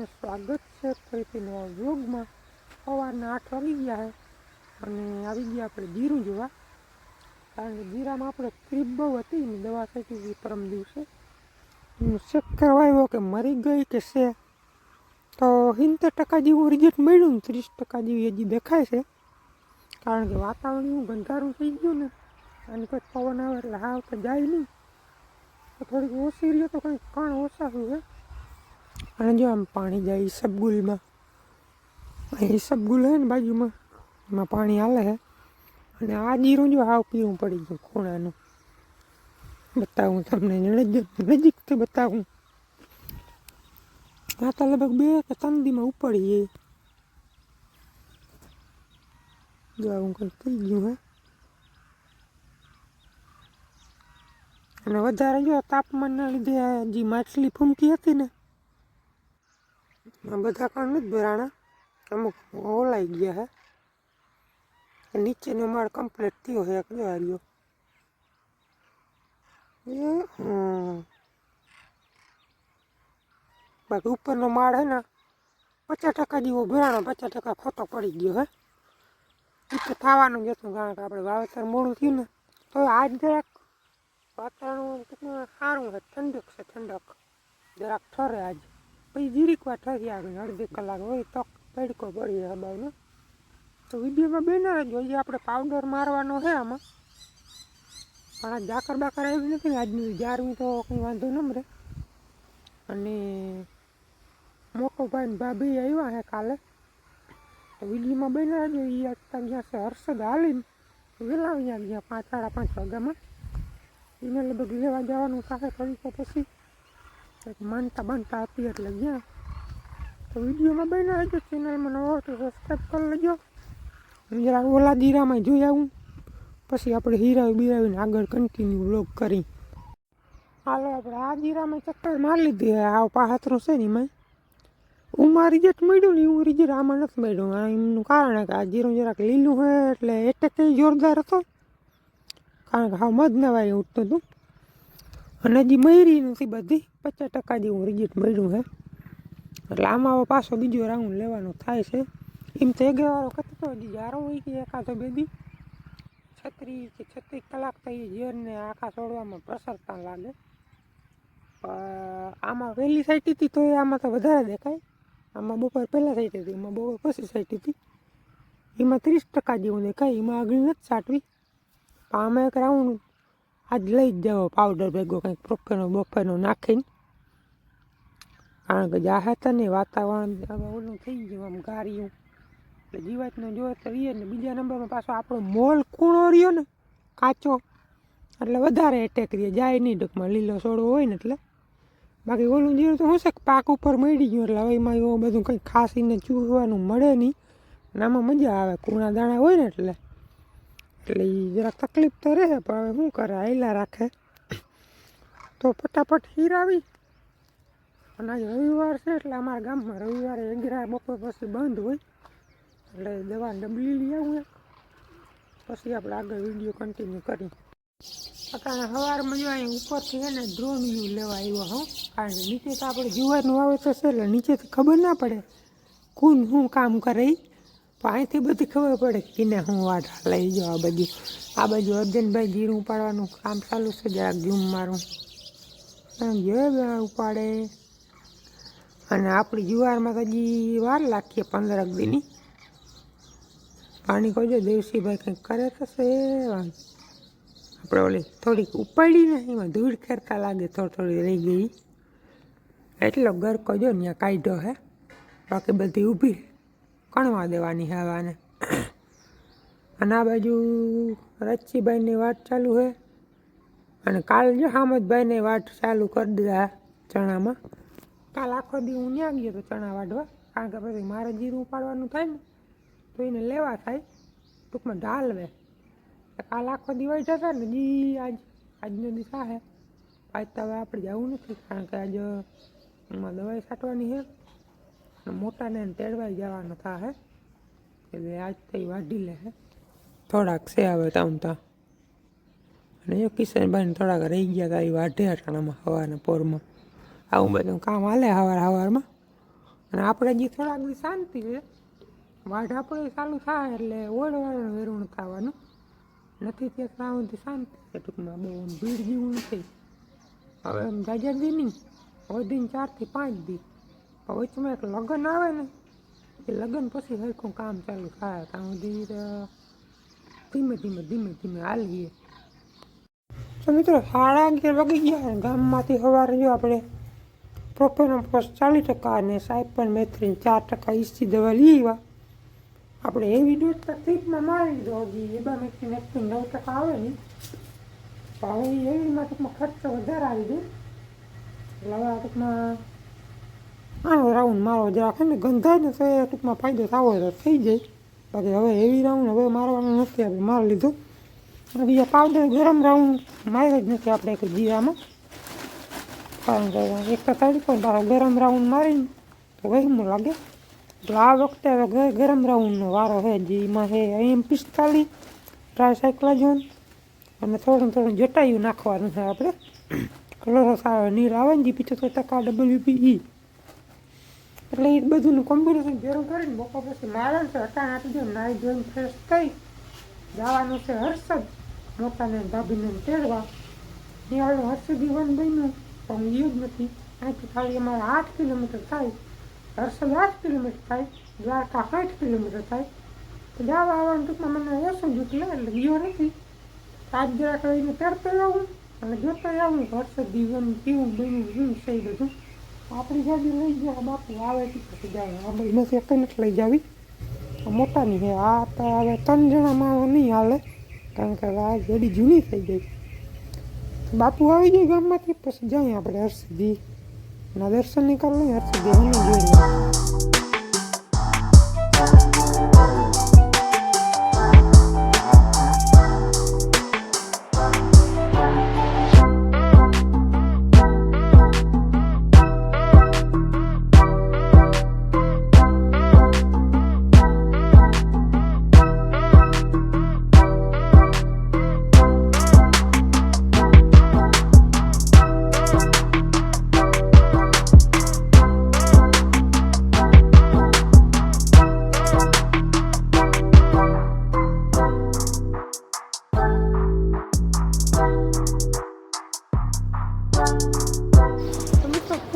બધાને સ્વાગત છે ફરીથી નવા વ્લોગમાં. સવારના આઠ વાગી ગયા છે અને આવી ગયા આપણે જીરું જોવા. કારણ કે જીરામાં આપણે ક્રીપ બહુ હતી ને દવા થઈ હતી પરમ દિવસે. ચેક કરવા આવ્યો કે મરી ગઈ કે છે. તો સિત્તેર ટકા જેવું રિઝલ્ટ મળ્યું ને ત્રીસ ટકા જેવી હજી દેખાય છે. કારણ કે વાતાવરણ એવું ગંધારું થઈ ગયું ને અને કોઈ પવન આવે એટલે હાવ તો જાય નહીં. થોડીક ઓછી રહ્યો તો કંઈક કણ ઓછા હોય. અને જો આમ પાણી જાય ઈસબગુલમાં અહીં ઈસબગુલ હે ને બાજુમાં, એમાં પાણી હાલે છે અને આ જીરું જો હાવ પીવું પડી ગયું ખૂણાનું. બતાવું તમને, નજીક નજીકથી બતાવું. આ તો લગભગ બે કે ત્રણ દીમાં ઉપડી જાય જો આવું કંઈક થઈ ગયું હે. અને વધારે જો તાપમાનના લીધે જે માછલી ફૂમકી હતી ને બધા કણ નથી ભરાણા. અમુક ઓલાઈ ગયા હે. નીચેનો માળ કમ્પ્લીટ થયો હે જો હાર્યો. બાકી ઉપરનો માળ હે ને, પચાસ ટકા જેવો ભરાણો, પચાસ ટકા ખોટો પડી ગયો હે. એ થવાનું જ હતું, કારણ કે આપણે વાવેતર મોડું થયું ને, તો આજ જરાક વાતાવરણ કેટલું સારું છે ઠંડક છે, ઠંડક. જરાક ઠરે આજ. પછી જીરીક વાર ઠરી આવે, અડધી કલાક હોય તો તડકો પડી હબાવનો તો વિડીયોમાં બેનર જ આપણે પાવડર મારવાનો છે આમાં. પણ આ ઝાકર બાકર આવી નથી ને, આજની જારવી તો કંઈ વાંધો ન મળે. અને મોટો ભાઈ ભાભી આવ્યા છે કાલે. તો વિડીયોમાં બેનર જો એ અત્યારે ગયા છે હર્ષદ હાલીને વેલા અહીંયા ગયા પાંચ, સાડા પાંચ વાગ્યામાં. એને લગભગ લેવા જવાનું સાથે કરી તો પછી માનતા બાંધતા હતી એટલે ગયા. તો વિડીયોમાં બન્યા રહેજો ચેનલમાં નવો તો સબસ્ક્રાઈબ કરી લેજો. જરા ઓલા દીરામાં જોઈ આવું. પછી આપણે હીરાવી બીરાવીને આગળ કન્ટિન્યુ વ્લોગ કરી. હાલો, આપણે આ જીરામાં ચક્કર મારી લીધી. આ પાહાતરું છે ને એમાં ઉમાં રિઝલ્ટ મળ્યું ને એવું રિઝલ્ટ આમાં નથી મળ્યું. એમનું કારણ કે આ જીરું જરાક લીલું હોય એટલે એટેક જોરદાર હતો. કારણ કે હા મધ નવાય ઉઠતું હતું. અને હજી મરી નથી બધી. પચાસ ટકા જેવું રિઝલ્ટ મળ્યું છે. એટલે આમાં પાછો બીજો રાઉન્ડ લેવાનો થાય છે. એમ તો એક વાળો કહેતો હજી જારો હોય કે એકાદો બે દી. છત્રીસ કે છત્રીસ કલાક થઈ ઝેરને આખા છોડવામાં પ્રસરતા લાગે. આમાં વહેલી સાઈટી હતી તો આમાં તો વધારે દેખાય. આમાં બપોર પહેલાં સાઈટી હતી, એમાં બપોર પછી સાઈટી હતી. એમાં ત્રીસ ટકા જેવું દેખાય, એમાં આગળ નથી સાટવી. આમાં એક રાઉન્ડ આજ લઈ જ જાઓ પાવડર ભેગો કંઈક પ્રોપરનો બપોરનો નાખીને કારણ કે જાહે હતા ને વાતાવરણ ઓલું થઈ ગયું આમ ગાર્યું એટલે જીવાતનો જોવે તો ને બીજા નંબરમાં પાછો આપણો મોલ કૂણો રહ્યો ને કાચો એટલે વધારે એટેક રહે જાય નહીં ટૂંકમાં લીલો સોડો હોય ને એટલે બાકી ઓલું જીરું તો શું છે કે પાક ઉપર મળી ગયું એટલે હવે એમાં એવું બધું કંઈ ખાસીને ચૂસવાનું મળે નહીં અને આમાં મજા આવે કૂણા દાણા હોય ને એટલે એટલે એ જરાક તકલીફ તો રહે, પણ હવે શું કરે, આયલા રાખે. તો ફટાફટ હીરાવી અને આજે રવિવાર છે એટલે અમારા ગામમાં રવિવારે અગિયાર બપોર પછી બંધ હોય. એટલે દવા ડબલી લઈ આવું પછી આપણે આગળ વીડિયો કન્ટિન્યુ કરી અત્યારે સવારમાં જો અહીં ઉપરથી છે ને ડ્રોન વ્યૂ લેવા આવ્યો હું. કારણ કે નીચે તો આપણે જુવારનું વાવેતર છે એટલે નીચેથી ખબર ના પડે. કોણ શું કામ કરે ઈ. પણ અહીંથી બધી ખબર પડે કે ને હું વાટ લઈ જાઉં આ બાજુ. આ બાજુ અર્જનભાઈ જીરું ઉપાડવાનું કામ ચાલુ છે, જરાક ઝૂમ મારું. ગયો ઉપાડે. અને આપણી જુવારમાં તો હજી વાર લાગીએ પંદરક દીની. પાણી કહેજો દેવસીભાઈ કંઈક કરે થશે આપણે ઓલી થોડીક ઉપાડીને એમાં ધૂળ ખેરતા લાગે, થોડી થોડી રહી ગઈ. એટલો ગર કહેજો ત્યાં કાઢ્યો હે. બાકી બધી ઊભી કણવા દેવાની હવાને અને આ બાજુ રચ્ચીભાઈની વાત ચાલુ છે. અને કાલ જો હામદભાઈને વાટ ચાલુ કરી દીધા ચણામાં. કાલ આખો દી હું ત્યાં ગયો તો ચણા વાઢવા. કારણ કે પછી મારે જીરું ઉપાડવાનું થાય ને, તો એને લેવા થાય. ટૂંકમાં ઢાલવે. કાલ આખો દી વાઢ્યા હતા ને, જી આજ, આજનો દી હે આજ તો હવે આપણે જવું નથી, કારણ કે આજ દવાઈ છાંટવાની છે. મોટાને તેડવાઈ જવાનો થાય એટલે આજ તો વાઢી લે થોડાક છે હવે તામ તો. અને જો કિશનભાઈને થોડાક રહી ગયા હતા એ વાઢે અટાણામાં હવાના પોરમાં. આવું બધું કામ હાલે હવાર હવારમાં. અને આપણે જે થોડાક બી શાંતિ છે વાઢ આપણે ચાલુ થાય એટલે ઓળવાળાનું વેરું થવાનું નથી ત્યાં શ્રાવણથી શાંતિ છે ટૂંકમાં. બહુ ભીડ જેવું નથી. હવે? એમ જાજર દી નહીં વધીને ચારથી પાંચ દી. વચમાં એક લગ્ન આવે ને, એ લગ્ન પછી સરખું કામ ચાલુ થાય ત્યાં સુધી ધીમે ધીમે ધીમે ધીમે હાલીએ. તો મિત્રો સાડા અગિયાર વાગી ગયા ગામમાંથી સવારે જો આપણે પ્રોફેનો પોસ્ટ ચાલીસ ટકા અને સાયપન મેથ્રીન ચાર ટકા ઈસી દવા લઈ આવ્યા આપણે એવી ડોઝ તો ટ્રીપમાં મારી દીધો હજી એબા મેથ્રીન એકથી નવ ટકા આવે ને. તો હવે એવીમાં ટૂંકમાં ખર્ચો વધારે આવી દે એટલે હવે ટૂંકમાં આનો રાઉન્ડ મારો જરાક ને ગંધાય ને તો એ ટૂંકમાં ફાયદો થવો તો થઈ જાય. બાકી હવે એવી રાઉન્ડ હવે મારવાનું નથી, આપણે મારી લીધું. અને બીજા પાવડર ગરમ રાઉન્ડ માર્યો જ નથી આપણે એક જીરામાં. કારણ કે એક તો તડકો પાછો ગરમ રાઉન્ડ મારીને તો વહેમું લાગે. એટલે આ વખતે હવે ગરમ રાઉન્ડનો વારો છે જે એમાં છે એમ પિસ્તાલીસ ટ્રાયસાયક્લાજોન. અને થોડું થોડું જટાયું નાખવાનું છે આપણે. કલર સારો નીર આવે ને જે પિત્તોતેર ટકા ડબલ્યુપીઈ એટલે એ બધુંનું કોમ્બિનેશન ભેરું કરીને બપોર પછી મારે છે. અટાણ આપી દે, નાહી ધોઈને ફ્રેશ થઈ. જવાનું છે હર્ષદ. મોટાને ભાભીને તેડવા. ત્યાં હર્ષદ વન બન્યું. હું ગયું જ નથી. અહીંથી ખાલી અમારે આઠ કિલોમીટર થાય. હર્ષદ આઠ કિલોમીટર થાય. દ્વારકા આઠ કિલોમીટર થાય. તો જવા આવવાનું ટૂંકમાં મને ઓછું જૂટલે એટલે ગયો નથી. આજ જરાક રહીને તેડતો આવું અને જોતો આવું હર્ષદ જીવન કેવું બન્યું, શું છે એ બધું? આપણી ગાડી લઈ ગયા બાપુ આવે છે પછી જાય આપણે નથી એક નથી લઈ જાવી. મોટા મોટાની છે. આ તો હવે ત્રણ જણા જણામાં નહીં હાલે. કારણ કે આ ગાડી જૂની થઈ ગઈ બાપુ આવી જાય ગામમાંથી, પછી જાય આપણે હરસિદ્ધિ. ના દર્શન નીકળવું કરવા હર્ષદી હની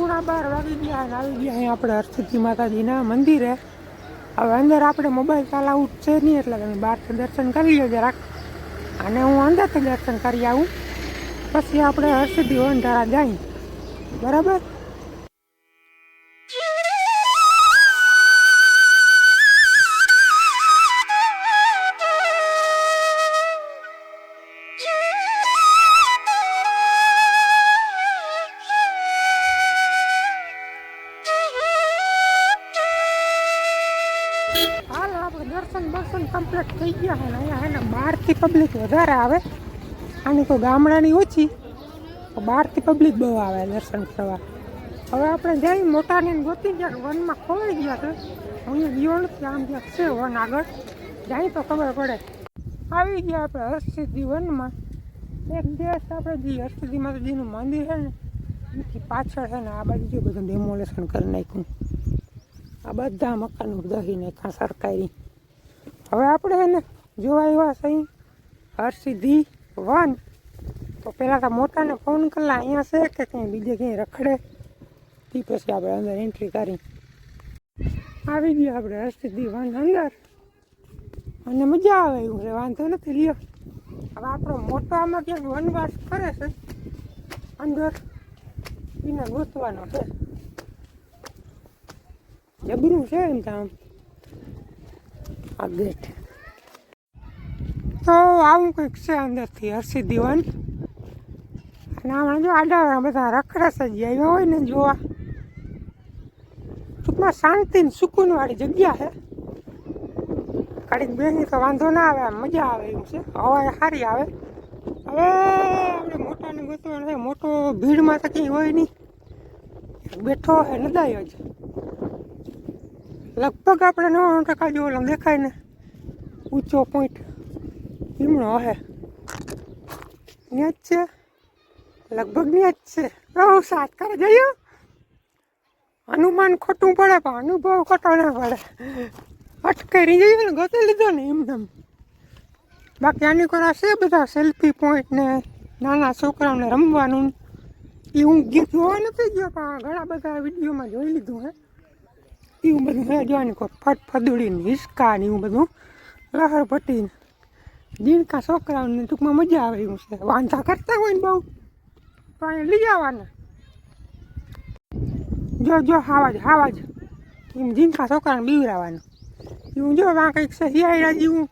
પૂરા બાર વાગી ગયા, અને આવી ગયા અહીંયા આપણે હરસિદ્ધિ માતાજીના મંદિરે. હવે અંદર આપણે મોબાઈલ ચાલાવું જ છે નહીં, એટલે તમે બહારથી દર્શન કરી લો જરાક અને હું અંદરથી દર્શન કરી આવું. પછી આપણે હરસિદ્ધિ વનધારા જાય. બરાબર? વધારે આવે. આની તો ગામડાની ઓછી. બહારથી પબ્લિક બહુ આવે દર્શન કરવા. હવે આપણે જઈ મોટાને ગોતી ગયા, વનમાં ખોવાઈ ગયા તો અહીંયા ગયો આમ ક્યાંક છે વન આગળ, જાય તો ખબર પડે. આવી ગયા આપણે હર્ષિદ્ધિ વનમાં. એક દિવસ આપણે જે હર્ષિદ્ધિ માતાજીનું મંદિર છે ને, એથી પાછળ છે ને આ બાજુ જો બધું ડેમોલેશન કરી નાખ્યું. આ બધા મકાનો દહી નાખ્યા, સરકારી. હવે આપણે છે ને જોવા એવા સહી હરસિદ્ધિ વન તો પહેલાં તો મોટાને ફોન કરલા અહીંયા છે કે ક્યાંય? બીજે ક્યાંય રખડે? તે પછી આપણે અંદર એન્ટ્રી કરી. આવી ગયો આપણે હરસિદ્ધિ વન અંદર. અને મજા આવે એવું છે, વાંધો નથી, લ્યો. હવે આપણો મોટો આમાં ક્યાંક વનવાસ કરે છે. અંદર એને ગોતવાનો છે. જબરું છે એમ ત્યાં આ ગેટ. તો આવું કંઈક છે અંદરથી, હર્ષિત દીવાન. અને આમાં જો આડા બધા રખડસ જ આવ્યા હોય ને જોવા. ટૂંકમાં શાંતિ ને સુકૂનવાળી જગ્યા છે. કાઢીને બેસી તો વાંધો ના આવે મજા આવે એવું છે. હવા સારી આવે. હવે આપણે મોટાને ગોતવાનો મોટો ભીડમાં તો કંઈ હોય નહીં. બેઠો હે નદાયો જ. લગભગ આપણે નવ ટકા જેવો દેખાય ને, ઊંચો પોઈન્ટ હિમણો હે. ત્યાં છે? લગભગ ત્યાં છે. બહુ સાત કરે જઈએ. અનુમાન ખોટું પડે, પણ અનુભવ ખોટો ન પડે. અટકાઈ જઈએ ને, ગોતી લીધો ને એમને બાકી આની કોરા છે બધા સેલ્ફી પોઈન્ટ ને નાના છોકરાઓને રમવાનું. એ હું ગીત જોવા નથી ગયો, પણ ઘણા બધા વિડીયોમાં જોઈ લીધું હે. એવું બધું જોવાની કોઈ ફટ ફદુડી ને એવું બધું. લહર પટ્ટી ને છોકરાઓને ટૂંકમાં મજા આવે એવું છે. વાંધા કરતા હોય ને બહુ. પણ લઈ આવવાના. જો જો, હાવાજ હાવાજ. એમ જીણકા છોકરાને બીવરાવાનું એવું જો, આ કંઈક છે હિયાળા જેવું.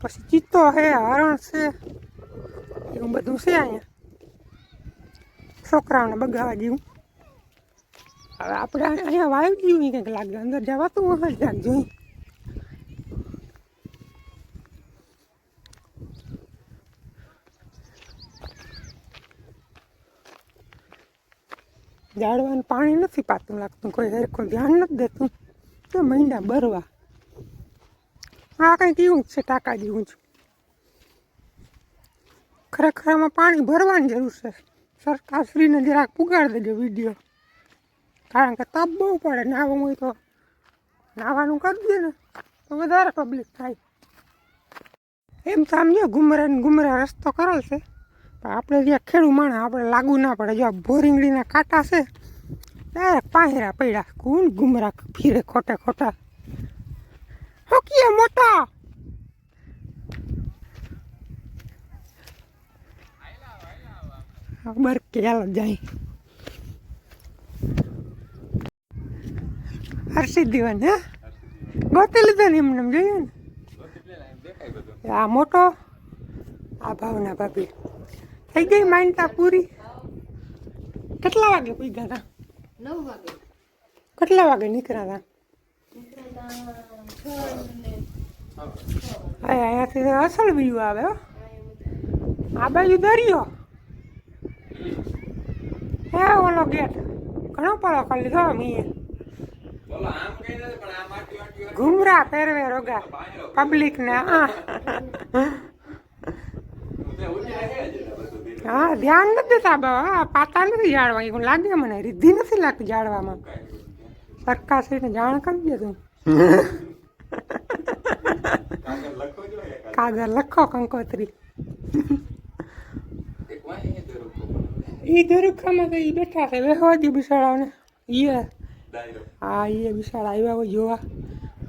પછી ચિત્તો છે, હરણ છે. એવું બધું છે અહીંયા. છોકરાઓને બગાવા જેવું. હવે આપણે અહીંયા વાયુ જેવું કંઈક લાગે. અંદર જવાતું હોય જોઈ. ઝાડવાનું પાણી નથી પાતું લાગતું, કોઈ હરખું ધ્યાન નથી દેતું. તો મહિના બરવા. આ કંઈક એવું જ છે, ટાંકા જેવું જ. ખરેખર આમાં પાણી ભરવાની જરૂર છે. સરકારશ્રીને જરાક પુગાડી દેજો વીડિયો. કારણ કે તપ બહુ પડે નાવું હોય તો. નાવાનું કરી દે ને, તો વધારે પબ્લિક થાય. એમ તો આમ જો, ઘુમરા ને ઘુમરા રસ્તો કરેલ છે. આપણે જે ખેડૂ માણે આપણે લાગુ ના પડે. જો આ કાંટા છે, ડાયરેક્ટ પાહેરા પડ્યા. કુણ ગુમરા ફીરે ખોટે ખોટા. હોકીએ મોટા? ખબર કે ચાલો જાય. હર્ષિત દીવાન, હે? ગોતી લીધો ને એમને એમ જોયું ને? આ મોટો? આ ભાવના ભાભી. થઈ ગઈ માનતા પૂરી? કેટલા વાગે પૂગ્યા હતા નવ વાગે. કેટલા વાગે નીકળ્યા હતા અહીં અહીંયાથી અસલ વ્યૂ આવે હો. આ બાજુ દરિયો. હે ઓલો ગેટ. ઘણો પડો કરી લીધો મીએ. ઘુમરા પહેરવે રોગા. પબ્લિક ને. આ હા, ધ્યાન નથી દેતા બાબા પાતા નથી જાળવા એવું લાગે મને. રિદ્ધિ નથી લાગતી જાળવામાં સરકાર શ્રીને જાણ કરી દે તું. કાગળ લખો કંકોત્રી. ઈ દરુખામાં તો ઈ બેઠા છે. વેહવા દી બિસાડાઓને. ઈએ. હા, ઈએ બિસાડા આવ્યા હોય જોવા.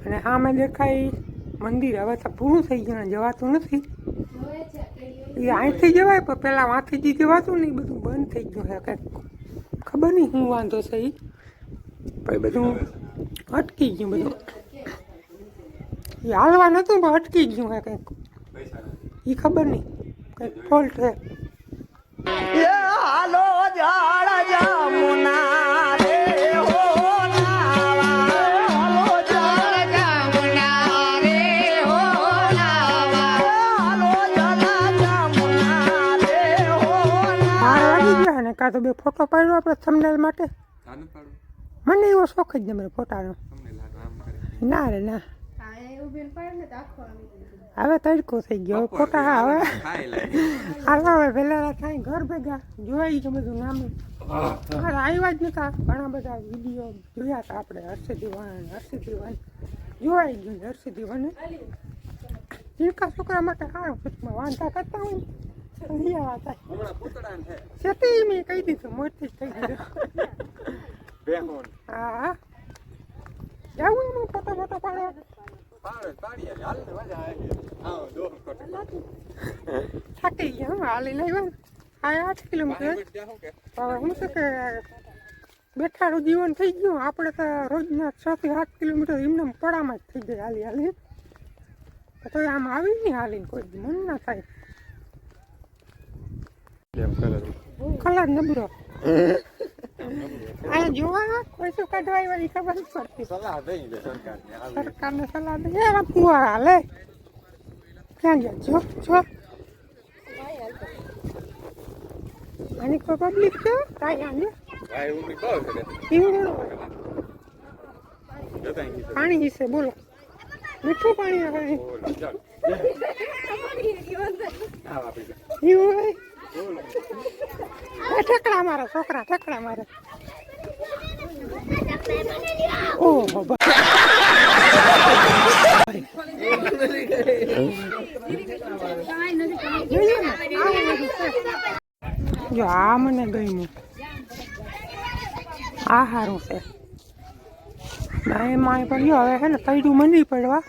અને સામે દેખાય મંદિર. હવે તો પૂરું થઈ ગયું જવાતું નથી. એ અહીંથી જવાય પણ પહેલાં વાંથી જી જવાતું નહીં બધું બંધ થઈ ગયું હે કંઈક ખબર નહીં શું વાંધો છે એ પછી બધું અટકી ગયું બધું. એ હાલવા નહોતું પણ અટકી ગયું હે કંઈક. એ ખબર નહીં કંઈક ફોલ્ટ છે હાલો જાડા જામુના. ગયા તો બે ફોટો પાડ્યો આપણે થંબનેલ માટે. મને એવો શોખ જ નહીં ફોટાનો. ના રે ના. હવે તડકો થઈ ગયો ફોટા હા હવે હાલો હવે વહેલા થાય ઘર ભેગા. જોઈ છે બધું નામ. આવ્યા જ નતા. ઘણા બધા વીડિયો જોયા હતા આપણે હર્ષિદી વાન હર્ષિદી વાન જોવાઈ ગયું ને હર્ષિદી વાન જીવકા છોકરા માટે સારું વાંધા કરતા હોય. સેતી મેં કહી દીધું મોટી જ કહી દીધું હા. હા જવું એમાં ફોટો ફોટો થાકી ગયા હો, હાલી લાવ્યા. આ આઠ કિલોમીટર. હવે હું છે કે બેઠાડું જીવન થઈ ગયું. આપણે તો રોજના છ થી સાત કિલોમીટર એમને પડામાં જ થઈ જાય હાલી હાલી. તો આમ આવી નહીં હાલીને કોઈ મન ના થાય. કલર નબળો. આ જોવા કોઈ શું કાઢવા આવ્યા એ ખબર પડતી. સરકારને સલાહ દે એવા ફુવારા હાલે. ક્યાં ગયા? જો જો. આની કોઈ પબ્લિક છે? કાંઈ આને? પાણી વિશે બોલો. મીઠું પાણી આવે. ઠેકડા મારે, છોકરા, ઠેકડા મારે. ઓહો. જો, આ મને ગમ્યું. આ સારું છે. એમાં પણ જો, હવે હે ને પૈડું મને પડવા.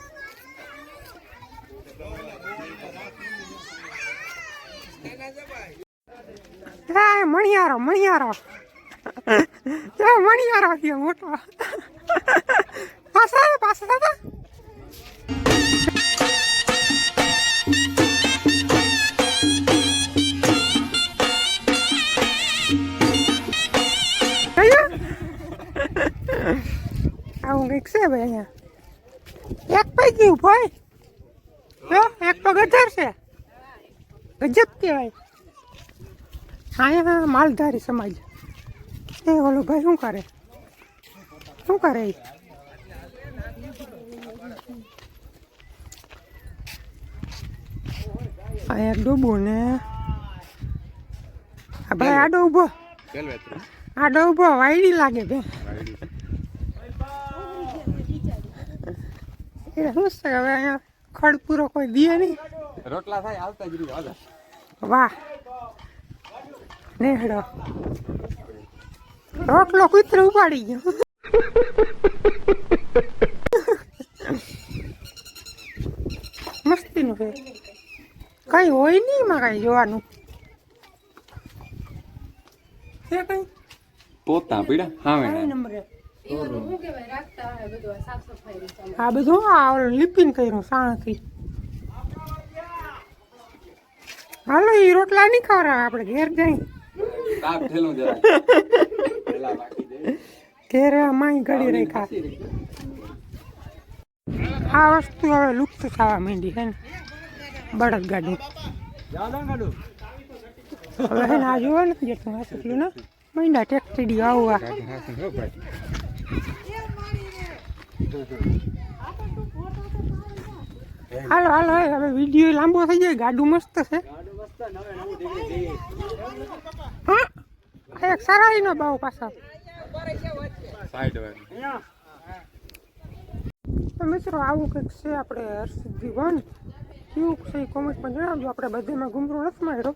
હા મણિયારો મણિયારો. જો, મણિયારો થયો મોટો. પાછા પાછા દાદા? આવું કંઈક છે ભાઈ અહીંયા. એક પૈકી જો એક તો ગજર છે ગજબ કહેવાય અહીંયા માલધારી સમાજ. એ ઓલો ભાઈ શું કરે? શું કરે એ? અહીંયા ડૂબું ને. આ ભાઈ આડો ઊભો. આડો ઊભો વાયડી લાગે બે. એ શું છે હવે અહીંયા? ખડ પૂરો કોઈ દે નહીં. રોટલા થાય આવતા જ વાહ. નેહડો. રોટલો કૂતરો ઉપાડી ગયો. મસ્તીનું ફેર કઈ હોય નહીં એમાં કઈ જોવાનું. છે કઈ? પોતા પીડા? હા કઈ નંબરે. આ બધું આ ઓલું લીપીને કર્યું સાણથી. હાલો એ રોટલા નહીં ખવડાવે આપણે ઘેર જઈ. તાપ થેલું જરા. પેલા બાકી દે ઘેર માઈ ઘડી રાખ્યા. આ વસ્તુ હવે લુપ્ત થવા માંડી છે ને. બળદ ગાડી. હવે ને આ જોવો ને જેટલું હાથ એટલું ને માંડ્યા ટેક્ટડી આવવા હાલો હાલો હવે હવે વીડિયો લાંબો થઈ જાય. ગાડું મસ્ત છે. હા આ નો બહુ પાછો. તો મિત્રો, આવું કંઈક છે આપણે હર્ષિતજી વન. કેવું છે કોમેન્ટમાં જણાવજો. આપણે બધેમાં ગુમરો નથી માર્યો.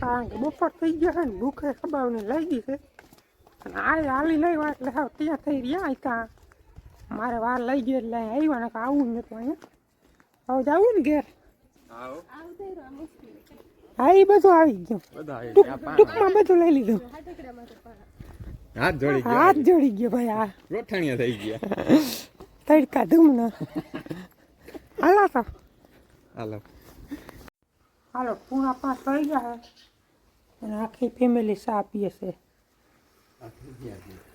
કારણ કે બપોર થઈ ગયા છે ને, ભૂખે ખબાવને લઈ ગઈ છે. અને આ હાલી લઈ વાર એટલે હા ત્યાં થઈ રહ્યા ત્યાં. મારે વાર લઈ ગયો એટલે આવ્યા ને આવું નહીં નતું અહીંયા. હવે જવું ને ઘેર? આવો હા એ બધું આવી ગયું. ટૂંક ટૂંકમાં બધું લઈ લીધું. હાથ જોડી ગયો. હાથ જોડી ગયો ભાઈ આ રોઠાણીયા થઈ ગયા. તડકા ધૂમનો. હાલો તો. હાલો. હાલો પૂણા પાંચ થઈ ગયા અને આખી ફેમિલી ચા પીએ છે.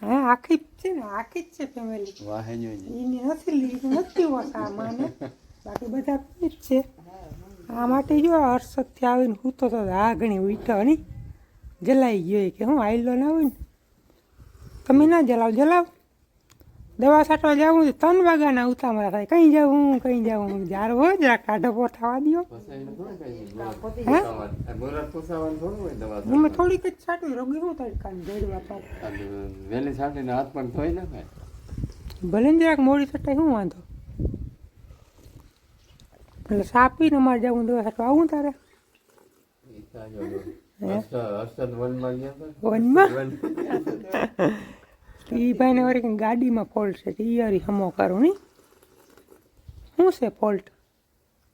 હા આખી જ છે ને આખી જ છે ફેમિલી વાહે એની નથી લીધી નથી હોતા માને. બાકી બધા પી જ છે. આ માટે જો હર્ષદથી આવીને હું તો આ ઘણી ઉઠો નહીં જલાઈ ગયો કે હું આઈલો ના હોય ને. તમે ના જલાવ જલાવ. દવા છાંટવા જવું છે ત્રણ વાગ્યાના ઉતામળા થાય. કઈ જાઉં કઈ જાઉં જાર હોય જરા કાઢો થવા દો હે? થોડીક જ છાંટવી રોગી શું તડકાને જડવા પાડ. વેલી છાંટીને હાથ પણ ધોઈ નાખાય. ભલે જરાક મોડી છટાઈ શું વાંધો. એટલે સાપીને અમારે જવું દવા છાંટવા આવું તારે? વનમાં? એ ભાઈને વળી કંઈ ગાડીમાં ફોલ્ટ છે એ હરી હમો કરું નહીં. શું છે ફોલ્ટ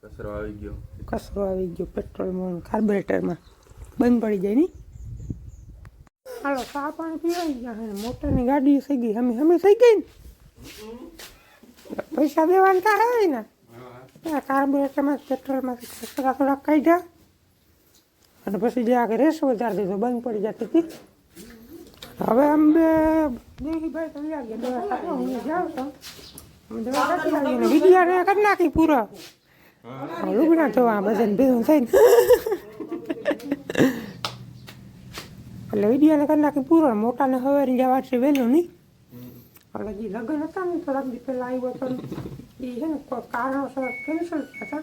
કચરો આવી ગયો. કચરો આવી ગયો પેટ્રોલમાં કાર્બોરેટરમાં. બંધ પડી જાય નહીં? હાલો ચા પાણી પીવાઈ ગયા મોટરની ગાડી થઈ ગઈ. અમે હમી થઈ ગઈ ને? પૈસા દેવાના હોય ને ત્યાં કાર્બોરેટરમાં પેટ્રોલમાંથી કચરા થોડાક કાઢ્યા. અને પછી જે આગળ રેસ વધારી દીધો બંધ પડી જતી હતી. હવે આમ બે દેહીભાઈ તો ગયા દવા ખાવા હું જાઉં અમે દવા લાવીએ ને વિડિયાને કરી નાખી પૂરો. લુગડા ધોવા બધાને ભેગું થઈને. એટલે વિડિયાને કરી નાખી પૂરો. મોટાને હવે જવા છે વહેલું નહીં. એટલે જે લગ્ન હતા ને થોડાક દી પહેલાં આવ્યો હતો એ છે ને કારણોસર કેન્સલ થયા હતા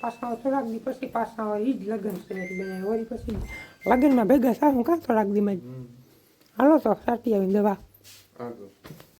પાછા થોડાક દી પછી પાછા એ જ લગ્ન છે એટલે વળી પછી લગ્નમાં ભેગા સારું કાં થોડાક દીમાં હાલો તો સાટી આવી દવા.